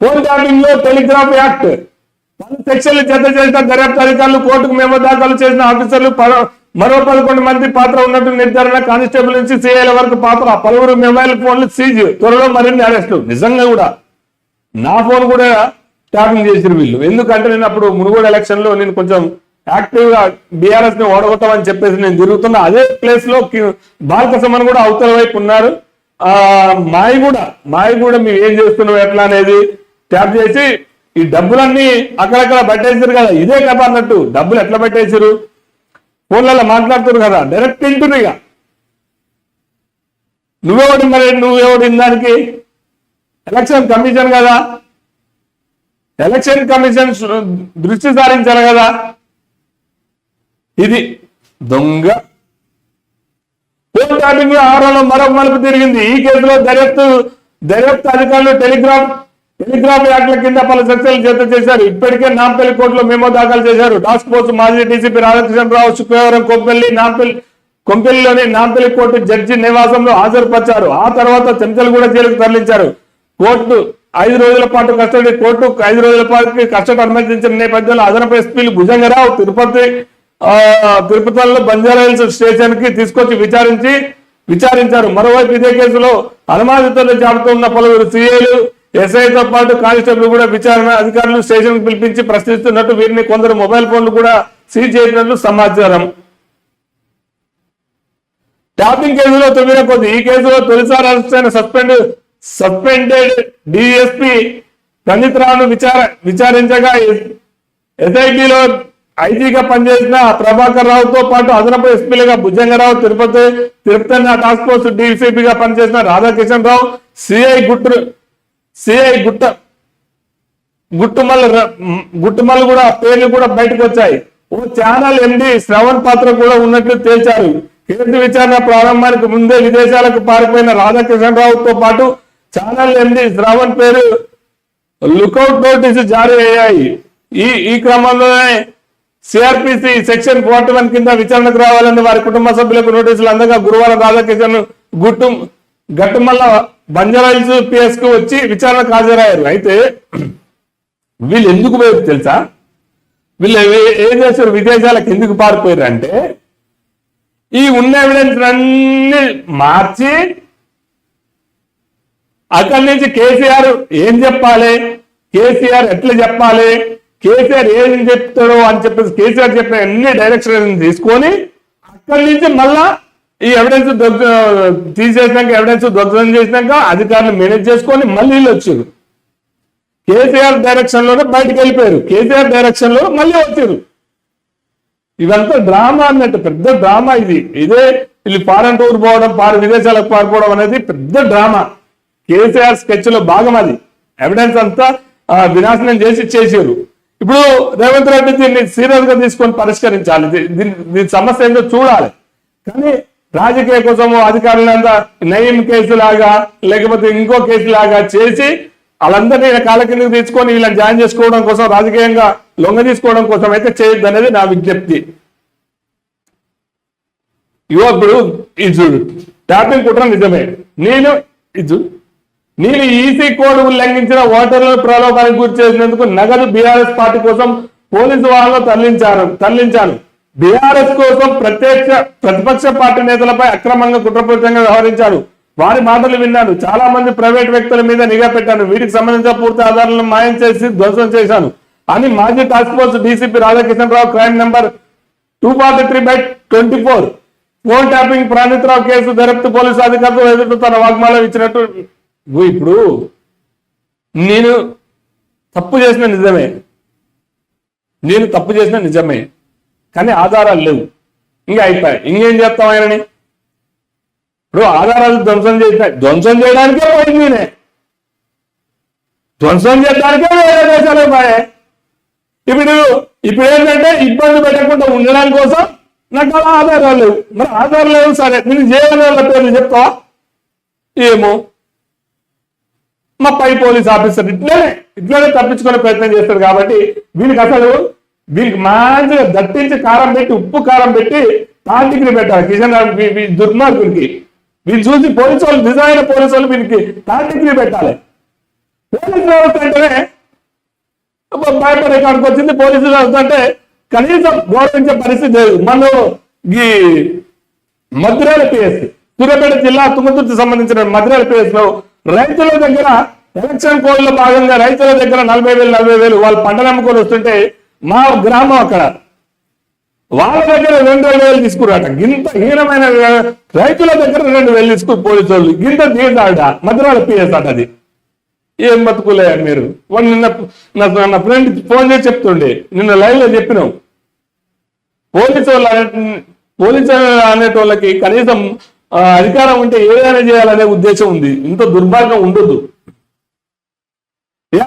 Phone ట్యాపింగ్లో telegraph act పలు సెక్షన్లు జత చేసిన దర్యాప్తు అధికారులు కోర్టుకు మేము దాఖలు చేసిన ఆఫీసర్లు మరో పదకొండు మంది పాత్ర ఉన్నట్టు నిర్ధారణ కానిస్టేబుల్ నుంచి సిఐల వరకు పాత్ర పలువురు మొబైల్ ఫోన్లు సీజ్ త్వరలో మరిన్ని అరెస్టు నిజంగా కూడా నా ఫోన్ కూడా ట్యాపింగ్ చేసిరు వీళ్ళు. ఎందుకంటే నేను అప్పుడు మునుగోడు ఎలక్షన్లో నేను కొంచెం యాక్టివ్గా బీఆర్ఎస్ని ఓడగొట్టామని చెప్పేసి నేను తిరుగుతున్నా. అదే ప్లేస్లో కి- బాలకృష్ణ కూడా అవతల వైపు ఉన్నారు. ఆ మాయ కూడా మాయ కూడా మేము ఏం చేస్తున్నాం ఎట్లా అనేది ట్యాప్ చేసి ఈ డబ్బులన్నీ అక్కడక్కడ పట్టేసారు కదా. ఇదే కథ అన్నట్టు. డబ్బులు ఎట్లా పట్టేసారు ఫోన్లలో మాట్లాడుతున్నారు కదా. డైరెక్ట్ తింటున్నారు ఇక. నువ్వెవడి మరి నువ్వెవడి దానికి? ఎలక్షన్ కమిషన్ కదా. ఎలక్షన్ కమిషన్ దృష్టి సారించాలి కదా. ఇది దొంగ. ఫోన్ ట్యాపింగ్ ఆరోలో మరొక మలుపు తిరిగింది. ఈ కేసులో దర్యాప్తు దర్యాప్తు అధికారులు టెలిగ్రాఫ్ టెలిగ్రాఫ్ యాక్ట్ల కింద పలు సెక్షన్లు జత చేశారు. ఇప్పటికే నాంపల్లి కోర్టులో మేమో దాఖలు చేశారు. టాస్క్ ఫోర్స్ మాజీ డీసీపీ రాధాకృష్ణరావు శుక్రవారం కొంపల్లి నాంపల్లి కొంపెల్లిలోని నాంపల్లి కోర్టు జడ్జి నివాసంలో హాజరుపరిచారు. ఆ తర్వాత చెంచలగూడ జైలుకు తరలించారు. కోర్టు ఐదు రోజుల పాటు కస్టడీ కోర్టు ఐదు రోజుల పాటు కస్టడీ అనుమతించిన నేపథ్యంలో అదనపు ఎస్పీలు భుజంగరావు తిరుపతి ఆ, తిరుపతిలో బంజారా హిల్స్ స్టేషన్కి తీసుకొచ్చి విచారించి విచారించారు. మరోవైపు ఇదే కేసులో అనుమానితుల జాబితా ఉన్న పలువురు సీఏలు ఎస్ఐతో పాటు కానిస్టేబుల్ కూడా విచారణ అధికారులు స్టేషన్ పిలిపించి ప్రశ్నిస్తున్నట్టు వీరిని కొందరు మొబైల్ ఫోన్లు కూడా సీజ్ చేసినట్లు సమాచారం. ట్యాపింగ్ కేసులో తొమ్మిది కొద్ది ఈ కేసులో తొలిసారి అరెస్ట్ అయిన సస్పెండ్ సస్పెండెడ్ డిఎస్పి రంజిత్ రావును విచార విచారించగా ఎస్ఐటిలో ఐజీగా పనిచేసిన ప్రభాకర్ రావుతో పాటు అదనపు ఎస్పీలుగా భుజంగరావు తిరుపతి తిరుపతి టాస్క్ ఫోర్స్ డీసీపీగా పనిచేసిన రాధాకిషన్ రావు సిఐ గుట్టు సిఐ గుట్ట గుట్టుమల్ గుట్టుమల్ కూడా పేర్లు కూడా బయటకు వచ్చాయి. ఓ ఛానల్ ఎండి శ్రవణ్ పాత్ర కూడా ఉన్నట్లు తేల్చారు. కేసు విచారణ ప్రారంభానికి ముందే విదేశాలకు పారిపోయిన రాధాకిషన్ రావుతో పాటు ఛానల్ ఎండి శ్రవణ్ పేరు లుకౌట్ నోటీసు జారీ అయ్యాయి. ఈ ఈ క్రమంలోనే సిఆర్పిసి సెక్షన్ ఫార్టీ వన్ కింద విచారణకు రావాలని వారి కుటుంబ సభ్యులకు నోటీసులు అందగా గురువారం రాధాకిషన్ గుట్టు గట్టుమల్ల బంజారాయిల్స్ పిఎస్కు వచ్చి విచారణకు హాజరయ్యారు. అయితే వీళ్ళు ఎందుకు పోయారు తెలుసా? వీళ్ళు ఏం చేశారు? విదేశాలకు ఎందుకు పారిపోయారు అంటే ఈ ఉన్న ఎవిడెన్స్ అన్ని మార్చి అక్కడి నుంచి కేసీఆర్ ఏం చెప్పాలి? కేసీఆర్ ఎట్లా చెప్పాలి? కేసీఆర్ ఏం చెప్తాడో అని చెప్పేసి కేసీఆర్ చెప్పిన అన్ని డైరెక్షన్ తీసుకొని అక్కడి నుంచి మళ్ళా ఈ ఎవిడెన్స్ తీసేసినాక ఎవిడెన్స్ దొంగతనం చేసినాక అధికారులు మేనేజ్ చేసుకొని మళ్ళీ వీళ్ళు వచ్చారు కేసీఆర్ డైరెక్షన్లోనే బయటకు వెళ్ళిపోయారు. కేసీఆర్ డైరెక్షన్లో మళ్ళీ వచ్చారు ఇదంతా డ్రామా అన్నట్టు పెద్ద డ్రామా ఇది. ఇదే వీళ్ళు ఫారెన్ టూర్ పోవడం పారి విదేశాలకు పారిపోవడం అనేది పెద్ద డ్రామా. కేసీఆర్ స్కెచ్లో భాగం అది. ఎవిడెన్స్ అంతా వినాశనం చేసి చేశారు ఇప్పుడు రేవంత్ రెడ్డి దీన్ని సీరియస్గా తీసుకొని పరిష్కరించాలి. దీని దీని సమస్య ఏంటో చూడాలి. కానీ రాజకీయ కోసము అధికారులంతా నయీం కేసు లాగా లేకపోతే ఇంకో కేసు లాగా చేసి వాళ్ళందరినీ ఈయన కాళ్ళ కిందకి తీసుకొని వీళ్ళని జాయిన్ చేసుకోవడం కోసం రాజకీయంగా లొంగ తీసుకోవడం కోసం అయితే చేయొద్దు అనేది నా విజ్ఞప్తి. యువకుడు ఇప్పుడు ట్యాపింగ్ కుట్ర నిజమే. నేను ఇది నేను ఈసీ కోడ్ ఉల్లంఘించిన ఓటర్లను ప్రలోభానికి గురి చేసినందుకు నగదు బీఆర్ఎస్ పార్టీ కోసం పోలీసు వాహనంలో తరలించారు తరలించాను. బీఆర్ఎస్ కోసం ప్రత్యక్ష ప్రతిపక్ష పార్టీ నేతలపై అక్రమంగా కుట్రపూరితంగా వ్యవహరించాడు. వారి మాటలు విన్నాను చాలా మంది ప్రైవేట్ వ్యక్తుల మీద నిఘా పెట్టాను వీటికి సంబంధించిన పూర్తి ఆధారాలను మాయం చేసి ధ్వంసం చేశాను అని మాజీ task force DCP Radhakishan Rao crime number two forty three by twenty four phone tapping Pranitharao case దర్యాప్తు పోలీసు అధికారులు ఎదుట తన వాగ్మాలం ఇచ్చినట్టు ఇప్పుడు. నేను తప్పు చేసిన నిజమే. నేను తప్పు చేసిన నిజమే. కానీ ఆధారాలు లేవు. ఇంకా అయిపోయాయి. ఇంకేం చేస్తాం ఆయనని? ఇప్పుడు ఆధారాలు ధ్వంసం చేసిన ధ్వంసం చేయడానికే పోయింది నేనే ధ్వంసం చేయడానికే వేరే దేశాలకు పోయే. ఇప్పుడు ఇప్పుడు ఏంటంటే ఇబ్బంది పెట్టకుండా ఉండడానికి కోసం నాకు అలా ఆధారాలు లేవు. మరి ఆధారాలు లేవు సరే నేను చేయని వాళ్ళ పేర్లు చెప్తావా? ఏమో. మా పై పోలీస్ ఆఫీసర్ ఇట్లనే ఇట్లనే తప్పించుకునే ప్రయత్నం చేస్తాడు కాబట్టి వీళ్ళకి అసలు దీనికి మంచిగా దట్టించి కారం పెట్టి ఉప్పు కారం పెట్టి థర్డ్ పెట్టాలి. కిషన్ రావు వీళ్ళు చూసి పోలీసు వాళ్ళు నిజమైన పోలీసు వాళ్ళు వీనికి థర్డ్ పెట్టాలి. పోలీసు వ్యవస్థ అంటేనే భయపడే కాడికి వచ్చింది పోలీసు వ్యవస్థ అంటే కనీసం గౌరవించే పరిస్థితి లేదు. మన ఈ మధురైల పిఎస్సి సూర్యాపేట జిల్లా తుంగతుర్తి సంబంధించిన మద్రాల పిఎస్లో రైతుల దగ్గర ఎలక్షన్ కోడ్లో భాగంగా రైతుల దగ్గర నలభై వేలు నలభై వేలు వాళ్ళు పంట అమ్ముకొని వస్తుంటే మా గ్రామం అక్కడ. వాళ్ళ దగ్గర రెండు రెండు వేలు తీసుకురాట. గింత హీనమైన రైతుల దగ్గర రెండు వేలు తీసుకుని పోలీసు వాళ్ళు గింత తీసాడ మధురాల పిఎస్ అట అది. ఏం బతుకులే మీరు. వాడు నిన్న నా- నా ఫ్రెండ్ ఫోన్ చేసి చెప్తుండే. నిన్న లైవ్లో చెప్పినావు పోలీసు వాళ్ళు అనే పోలీసు అనేటోళ్ళకి కనీసం అధికారం ఉంటే ఏదైనా చేయాలనే ఉద్దేశం ఉంది. ఇంత దుర్భాగ్యం ఉండదు యా.